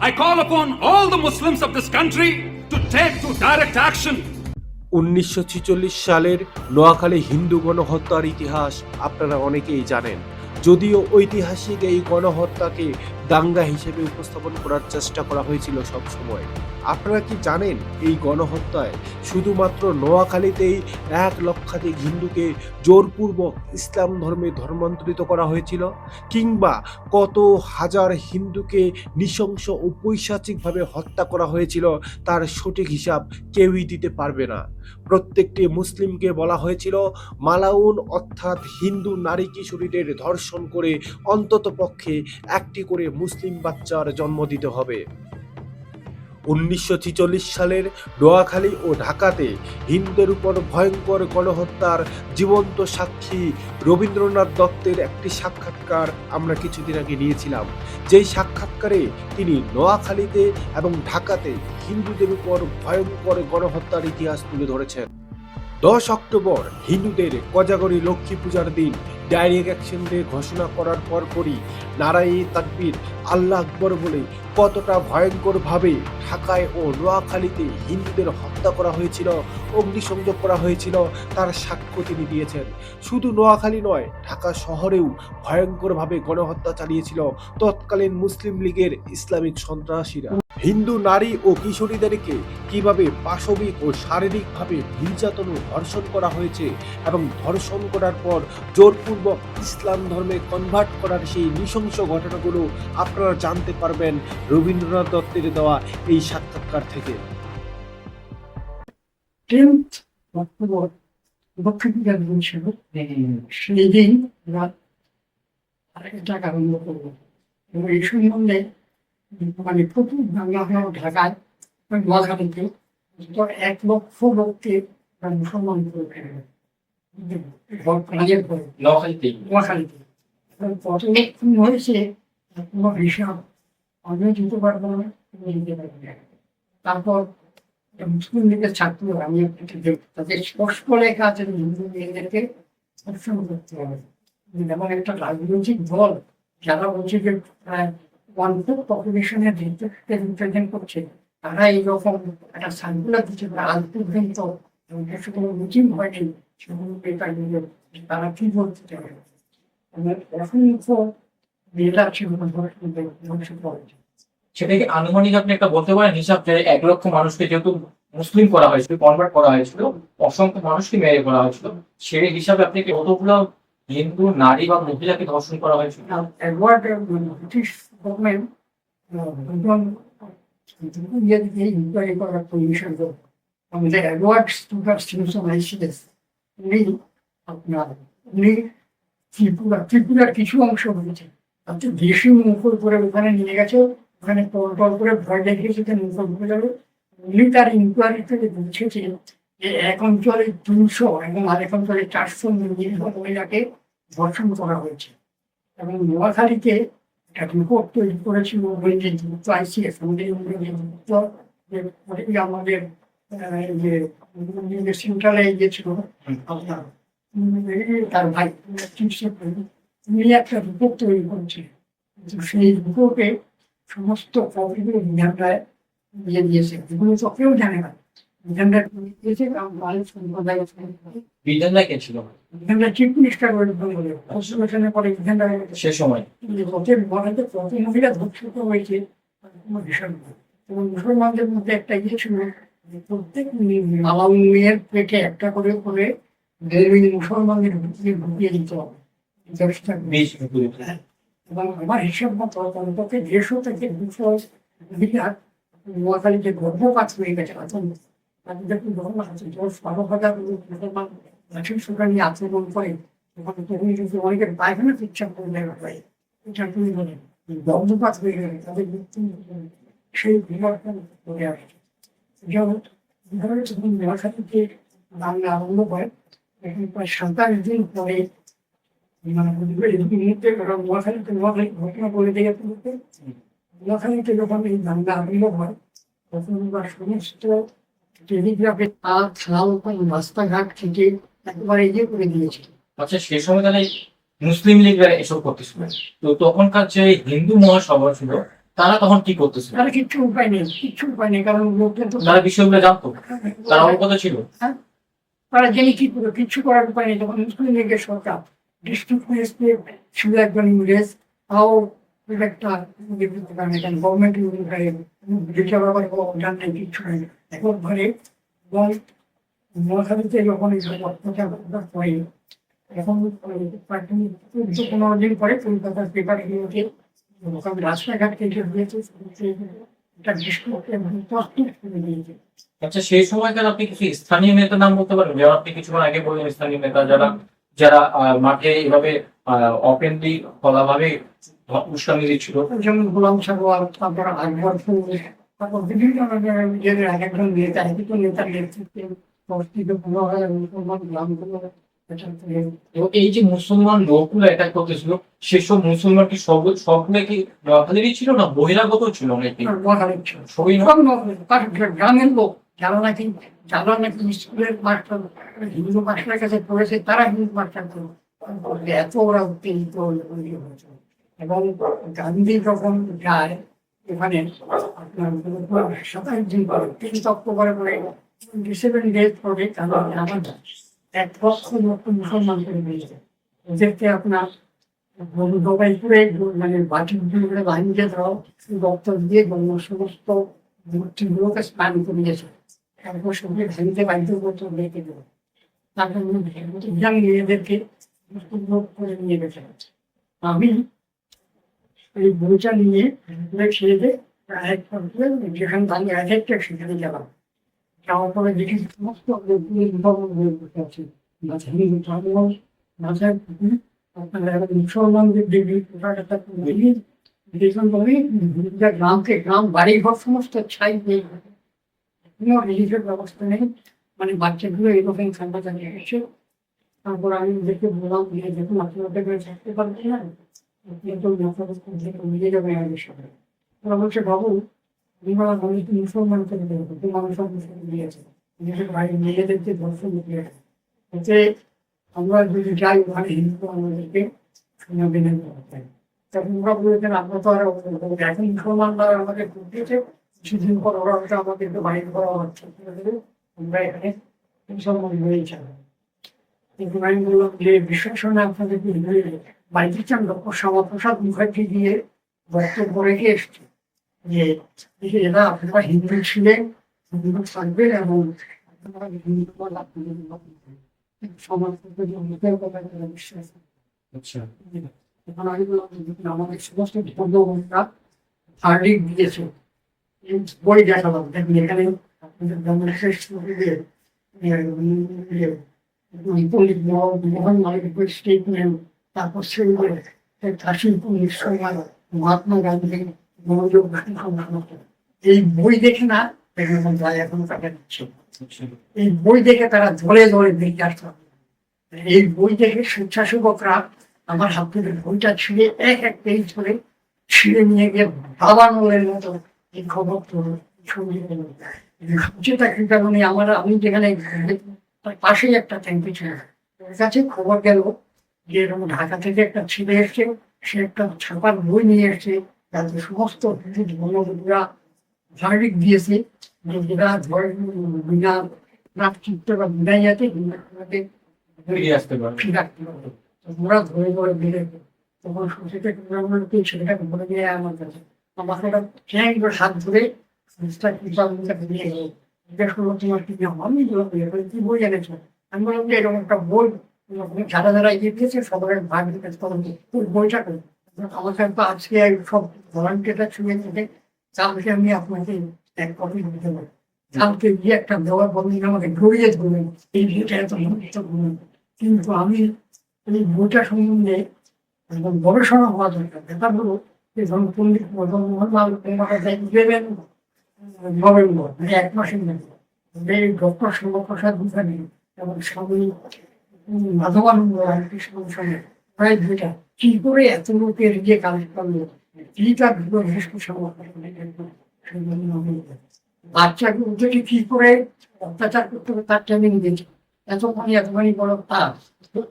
I call upon all the Muslims of this country to take to direct action. উনিশশো ছেচল্লিশ সালের নোয়াখালী হিন্দু গণহত্যার ইতিহাস আপনারা অনেকেই জানেন। যদিও ঐতিহাসিক এই গণহত্যাকে দাঙ্গা হিসেবে উপস্থাপন করার চেষ্টা করা হয়েছিল সব সময়। আপনারা কি জানেন এই গণহত্যায় শুধুমাত্র নোয়াখালীতেই এক লক্ষাধিক হিন্দুকে জোরপূর্বক ইসলাম ধর্মে ধর্মান্তরিত করা হয়েছিল? কিংবা কত হাজার হিন্দুকে নৃশংস ও পৈশাচিকভাবে হত্যা করা হয়েছিল তার সঠিক হিসাব কেউই দিতে পারবে না। প্রত্যেকটি মুসলিমকে বলা হয়েছিল, মালাউন অর্থাৎ হিন্দু নারী কিশোরীদের ধর্ষণ করে অন্তত পক্ষে একটি করে মুসলিম বাচ্চার জন্ম দিতে হবে। উনিশশো ছেচল্লিশ সালের নোয়াখালী ও ঢাকাতে হিন্দুদের উপর ভয়ঙ্কর গণহত্যার জীবন্ত সাক্ষী রবীন্দ্রনাথ দত্তের একটি সাক্ষাৎকার আমরা কিছুদিন আগে নিয়েছিলাম। যেই সাক্ষাৎকারে তিনি নোয়াখালীতে এবং ঢাকাতে হিন্দুদের উপর ভয়ঙ্কর গণহত্যার ইতিহাস তুলে ধরেছেন। দশ অক্টোবর হিন্দুদের কোজাগরী লক্ষ্মী পূজার দিন ডাইরেক্ট অ্যাকশন ডে ঘোষণা করার পরপরই নারায়ী তাকবির আল্লাহ আকবর বলে কতটা ভয়ঙ্করভাবে ঢাকায় ও নোয়াখালীতে হিন্দুদের হত্যা করা হয়েছিল, অগ্নিসংযোগ করা হয়েছিল, তার সাক্ষ্য তিনি দিয়েছেন। শুধু নোয়াখালী নয়, ঢাকা শহরেও ভয়ঙ্করভাবে গণহত্যা চালিয়েছিল তৎকালীন মুসলিম লীগের ইসলামিক সন্ত্রাসীরা। হিন্দু নারী ও কিশোরীদেরকে কীভাবে পাশবিক ও শারীরিকভাবে নির্যাতন ও ধর্ষণ করা হয়েছে এবং ধর্ষণ করার পর জোরপূর্বক ইসলাম ধর্মে কনভার্ট করার সেই নৃশংস ঘটনাগুলো আপনারা জানতে পারবেন রবীন্দ্রনাথ দত্তের দেওয়া এই সাক্ষাৎকার থেকে। টেন্থ অক্টোবর দক্ষিণ পূজার দিন ছিল সেই দিন রাত আরেকটা আরম্ভ করব এবং এই সম্বন্ধে মানে প্রচুর বাংলা হল ঢাকায় নোয়াখালীতে তো এক লক্ষ লোককে মুসলমান করে ফেলবে কত লোক হয়েছে কোনো হিসাব আমিও দিতে পারব না দিতে পারবে তারপর মুসলিম লীগের ছাত্র আমি তাদের স্পষ্ট লেখা আছে হিন্দু মেয়েদেরকে করতে হবে। একটা রাজনৈতিক দল, যারা বলছে যে ওয়ান ফোর পপুলেশনের রিপ্রেজেন্ট করছে, তারা এইরকম একটা সার্কুলার দিচ্ছে আজ পর্যন্ত কোনো মিটিং হয়নি সেগুলো পেপার নিয়ে তারা কি বলতে এবং অসংখ্য মেয়েরা সেগুলো ধ্বংস সেটা কি আনুমানিক আপনি একটা বলতে পারেন হিসাব যে এক লক্ষ মানুষকে যেহেতু মুসলিম করা হয়েছিল কনভার্ট করা হয়েছিল অসংখ্য মানুষকে মেরে করা হয়েছিল সেই হিসাবে আপনি কি কতগুলো হিন্দু নারী বা মহিলাকে ধর্ষণ করা হয়েছিল uh, uh, ইয়ে পারমিশন আমাদের অ্যাডওয়ার্ড আপনার ত্রিপুরা ত্রিপুরার কিছু অংশ রয়েছে তাতে দেশি মুখর করে ওখানে নিয়ে গেছে ওখানে টল করে ভয় দেখিয়েছে যে ঢুকে যাবে তার ইনকোয়ারি থেকে বুঝেছেন যে এক অঞ্চলে দুশো এবং আরেক অঞ্চলে চারশো মহিলাকে ধর্ষণ করা হয়েছে। এবং নোয়াখালীতে একটা রিপোর্ট তৈরি করেছিল ওয়েন্ডি যুক্ত আইসিএস আমাদের যে আমাদের যে সেন্ট্রালে গিয়েছিল। তার ভাই, উনি একটা রিপোর্ট তৈরি করেছে। সেই রিপোর্টে সমস্ত কপিগুলো বিধানটায় দিয়ে দিয়েছে। এগুলো তো কেউ জানে না বিধানটা দিয়েছে মানুষ সম্প্রদায়। বিধানটা কে ছিল? বিধানটা চিফ মিনিস্টার বলে বলে কনস্টিটিউশনের পরে বিধানটা সে সময়। কত মহিলা ধর্ষিত হয়েছে কোনো বিষয় নেই। এবং মুসলমানদের মধ্যে একটা ইয়ে ছিল যে প্রত্যেক মালাউ মেয়ের পেটে একটা করে করে মুসলমানদের ঢুকিয়ে ঢুকিয়ে দিতে হবে। এবং আমার হিসেব মতো অন্তত দেড়শো থেকে দুশো মহিলা নোয়াখালীতে গর্ভপাত হয়ে গেছে, এখন তাদের ধর্ম আছে বারো হাজার মুসলমান নিয়ে করে, তখন পায়খানা ইচ্ছা করে হয় এটা তুমি গর্ভপাত হয়ে গেলে তাদের মৃত্যু সেই বিভাগটা করে আসছে যেমন ধরো যখন নোয়াখালীতে বাংলা আরম্ভ হয় প্রায় সাতাশ দিন পরে নোয়াখালীতে নোয়াখালী ঘটনা বলে দিয়ে নোয়াখালীতে যখন এই বাংলা আরম্ভ হয় তখন আমরা সমস্ত টেলিগ্রাফে তার খাল রাস্তাঘাট থেকে একবারে ইয়ে করে আচ্ছা সে সময় তাহলে মুসলিম লীগরা এসব করতেছিল। তো তখনকার যে হিন্দু মহাসভা ছিল তারা তখন কি করতেছিল? তারা কিচ্ছু উপায় নেই কিচ্ছু উপায় নেই কারণ লোকজন তো তারা বিষয়গুলো জানতো। তারা অবগত ছিল? তারা জেনে কি করবে কিচ্ছু করার উপায় নেই তখন মুসলিম লীগের সরকার। ডিস্ট্রিক্ট ম্যাজিস্ট্রেট ছিল একজন ইংরেজ তাও খুব একটা বিবৃতি কারণ এখানে গভর্নমেন্ট যেটা ব্যাপারে কোনো অভিযান নেই কিচ্ছু নেই এখন ঘরে এবং মহাখালীতে যখন এই সব অত্যাচার করে এখন প্রাথমিক চোদ্দ পনেরো দিন পরে কলকাতার পেপার গুলোকে ওখানে রাস্তাঘাট থেকে দিয়েছে এটা ডিস্ট্রিক্ট করে দিয়েছে আচ্ছা সেই সময়কার আপনি কিছু স্থানীয় নেতার নাম বলতে পারেন? যেমন আপনি কিছুক্ষণ আগে বললেন, স্থানীয় নেতা, যারা যারা মাঠে এভাবে ওপেনলি খোলাভাবে উস্কানি দিচ্ছিল। যেমন গোলাম সাগর তারপর আকবর তারপর বিভিন্ন নিজেদের এক একজন নেতা এক একজন নেতার নেতৃত্বে হয় এবং মুসলমান গ্রামগুলো এই যে মুসলমান লোকগুলো অ্যাটাক করতেছিল সেসব মুসলমান কি সব সবগুলো কি ছিল না? বহিরাগত ছিল নাকি? তার গ্রামের লোক। যারা নাকি যারা নাকি স্কুলের মাস্টার হিন্দু মাস্টারের কাছে পড়েছে, তারা হিন্দু মাস্টার ছিল এত ওরা উত্তেজিত হয়েছিল এবং গান্ধী যখন যায়, এখানে আপনার ওদেরকে আপনার জবাই করে মানে বাটি করে বাহিনীকে ধরো দপ্তর দিয়ে সমস্ত মূর্তিগুলোকে স্নান করিয়েছে। আমি এই বইটা নিয়ে ছেড়ে যেখানে আমি এক একটা সেখানে গেলাম। যাওয়ার পরে দেখি সমস্ত আছে। একটা মুসলমানদের দেবী দেখুন তুমি যা গ্রামকে গ্রাম বাড়ি ঘর সমস্ত ছাই গেছে। কোনো রিলিফের ব্যবস্থা নেই। মানে বাচ্চাগুলো এরকম ঠান্ডা জানিয়ে গেছে তারপর আমি দেখে বললাম যে দেখুন আপনাদের করে থাকতে পারছি না। কিন্তু মিলে যাবে আমাদের সাথে। ওরা বলছে, বাবু তোমরা আমি তো মুসলমান থেকে দেখব তোমার সব মুসলিম দিয়েছে নিজেদের ভাই নিজেদেরকে দর্শন দিয়ে এতে আমরা যদি যাই ওখানে হিন্দু আমাদেরকে শোনাবে না তখন ওরা বলেছেন আমরা তো আর এখন মুসলমানরা আমাদের দিয়েছে। কিছুদিন পর ওরা হয়তো আমাদেরকে বাইরে করা হচ্ছে আমরা এখানে মুসলমান হয়ে যাব কিন্তু আমি বললাম যে বিশ্বাসনে আপনাদের বাড়িতে চান ডক্টর শ্যামাপ্রসাদ মুখার্জি দিয়ে বক্তব্য রেখে এসছে যে এরা আপনারা হিন্দু ছিলেন হিন্দু থাকবেন এবং আপনারা হিন্দু বলা সমাজ থেকে কথা বিশ্বাস এখন আমি বললাম আমাদের সমস্ত ধর্মবন্ধুরা হার্ডিক দিয়েছে। বই দেখালাম দেখুন এখানে এই বই দেখে না এখন এই বই দেখে তারা ধরে ধরে এই বই দেখে স্বেচ্ছাসেবকরা আমার হাত থেকে বইটা ছিঁড়ে এক এক পেজ ধরে ছিঁড়ে নিয়ে গিয়ে দাবানলের মতো এই খবর তো যেটা কি কারণে আমার আমি যেখানে পাশেই একটা ট্যাঙ্কি ছিল কাছে খবর গেল যে এরকম ঢাকা থেকে একটা ছেলে এসছে। সে একটা ছাপার বই নিয়ে এসছে। তাদের সমস্ত বনবন্ধুরা ভার্ডিক দিয়েছে যে যেটা ধরে বিনা প্রাকচিত্র বা বিনা ইয়াতে ফিরে আসতে পারবে। ওরা ধরে ধরে বেড়ে তখন সুচিতে কি ছেলেটাকে বলে দিয়ে আমার কাছে। আমাকে করে হাত ধরে জিজ্ঞেস কি আমি কি বই এনেছো? আমি বললাম যে এরকম একটা বই যারা যারা ওই বইটা আজকে আমি আপনাকে এক কপি দিতে পারি গিয়ে একটা আমাকে এই এত কিন্তু আমি এই বইটা সম্বন্ধে গবেষণা হওয়া দরকার। ব্যাপার হলো দেবেন নভেম্বর মানে এক মাসের মধ্যে এই ডক্টর শ্যামাপ্রসাদ মুখার্জি এবং স্বামী মাধবানন্দ রামকৃষ্ণ সঙ্গে প্রায় দুইটা কি করে এত লোকের ইয়ে কালেক্ট করল? থেকে কি করে অত্যাচার করতে হবে তার ট্রেনিং দিয়েছে। এতখানি এতখানি বড় তার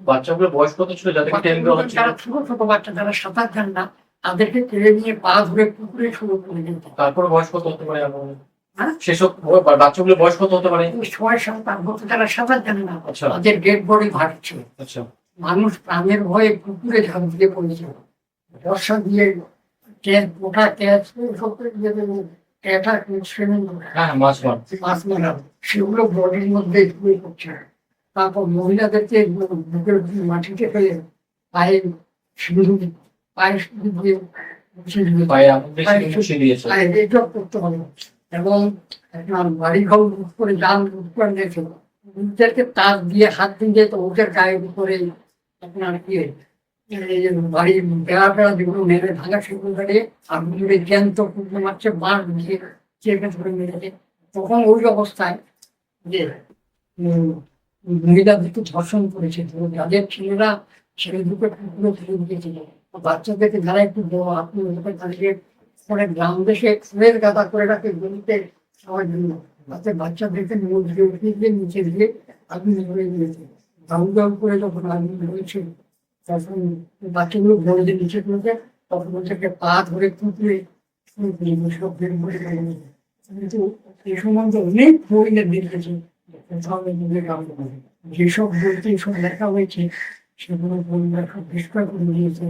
বাচ্চাগুলো বয়স কত ছিল? যারা ছোট ছোট বাচ্চা যারা সাঁতার জান না তাদেরকে কেড়ে নিয়ে পা ধরে পুকুরে শুরু করে দিত তারপর বয়স কত হতে পারে হ্যাঁ? সেসব ব- বাচ্চাগুলোর বয়স কত হতে পারে? সময় সময় তার মধ্যে তারা সাঁতার জানে না। আচ্ছা। তাদের ডেড বডি ভাসছে আচ্ছা। মানুষ প্রাণের ভয়ে পুকুরে ঝাঁপ দিয়ে পড়েছিল বর্ষা দিয়ে ক্যাচ মোটা ক্যাচ সব করে দিয়ে দেবো। ক্যাটা সুইমিং হ্যাঁ হ্যাঁ, মাছ মারা। সেগুলো বডির মধ্যে ঢুকে পড়ছে। তারপর মহিলাদেরকে বুকের মাটিতে ফেলে পায়ে সিঁদুর এবং বাড়ি ঘর করে করে তার দিয়ে হাত দিয়ে ওদের গায়ের উপরে আপনার কি বাড়ির বেড়া বেড়া যেগুলো মেরে ভাঙা সেগুলো ধরে আর জুড়ে জ্যান্ত মারছে বাঁশ দিয়ে চেপে ধরে মেরেছে তখন ওই অবস্থায় যে মহিলা দুটো ধর্ষণ করেছে, যাদের ছেলেরা ছেলে দুটো কুকুরে ফেলে দিয়েছিল। বাচ্চাদেরকে যারা একটু বড়, আপনি তাদেরকে পরে গ্রাম দেশে ফুলের গাদা করে রাখে গলিতে খাওয়ার জন্য। তাতে বাচ্চাদেরকে মুখ দিয়ে উঠিয়ে দিয়ে নিচে দিয়ে আগুন ধরে দিয়েছে দাউ দাউ করে যখন আগুন ধরেছে তখন বাচ্চাগুলো গলিতে নিচে পড়েছে, তখন ওদেরকে পা ধরে কুকুরে সব বের করে কিন্তু এই সম্বন্ধে অনেক কাম করে। যেসব বইতে সব লেখা হয়েছে, সেগুলো বইরা সব বিস্তার করে দিয়েছে